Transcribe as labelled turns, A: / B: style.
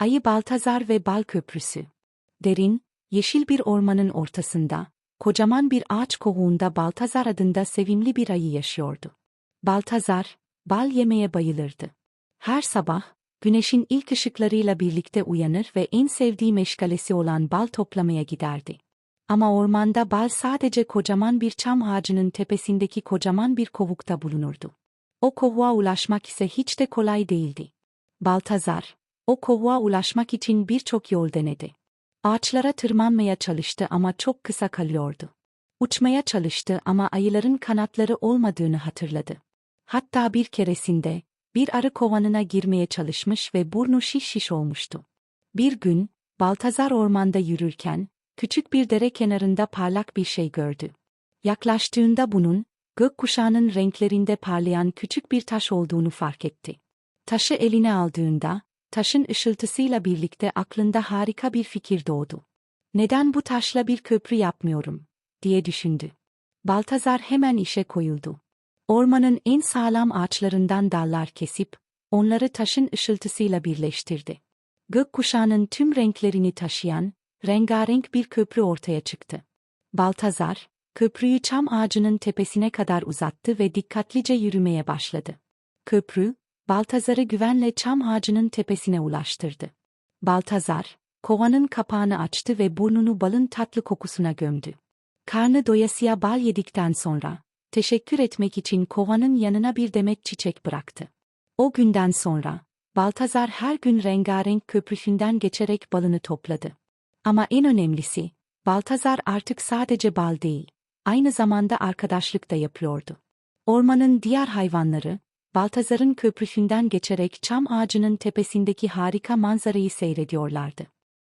A: Ayı Baltazar ve Bal Köprüsü. Derin, yeşil bir ormanın ortasında, kocaman bir ağaç kovuğunda Baltazar adında sevimli bir ayı yaşıyordu. Baltazar, bal yemeye bayılırdı. Her sabah, güneşin ilk ışıklarıyla birlikte uyanır ve en sevdiği meşgalesi olan bal toplamaya giderdi. Ama ormanda bal sadece kocaman bir çam ağacının tepesindeki kocaman bir kovukta bulunurdu. O kovuğa ulaşmak ise hiç de kolay değildi. Baltazar, o kovuğa ulaşmak için birçok yol denedi. Ağaçlara tırmanmaya çalıştı ama çok kısa kalıyordu. Uçmaya çalıştı ama ayıların kanatları olmadığını hatırladı. Hatta bir keresinde, bir arı kovanına girmeye çalışmış ve burnu şiş şiş olmuştu. Bir gün, Baltazar ormanda yürürken, küçük bir dere kenarında parlak bir şey gördü. Yaklaştığında bunun, gökkuşağının renklerinde parlayan küçük bir taş olduğunu fark etti. Taşı eline aldığında, taşın ışıltısıyla birlikte aklında harika bir fikir doğdu. Neden bu taşla bir köprü yapmıyorum, diye düşündü. Baltazar hemen işe koyuldu. Ormanın en sağlam ağaçlarından dallar kesip, onları taşın ışıltısıyla birleştirdi. Gökkuşağının tüm renklerini taşıyan, rengarenk bir köprü ortaya çıktı. Baltazar, köprüyü çam ağacının tepesine kadar uzattı ve dikkatlice yürümeye başladı. Köprü, Baltazar'ı güvenle çam ağacının tepesine ulaştırdı. Baltazar, kovanın kapağını açtı ve burnunu balın tatlı kokusuna gömdü. Karnı doyasıya bal yedikten sonra, teşekkür etmek için kovanın yanına bir demet çiçek bıraktı. O günden sonra, Baltazar her gün rengarenk köprüsünden geçerek balını topladı. Ama en önemlisi, Baltazar artık sadece bal değil, aynı zamanda arkadaşlık da yapıyordu. Ormanın diğer hayvanları, Baltazar'ın köprüsünden geçerek çam ağacının tepesindeki harika manzarayı seyrediyorlardı.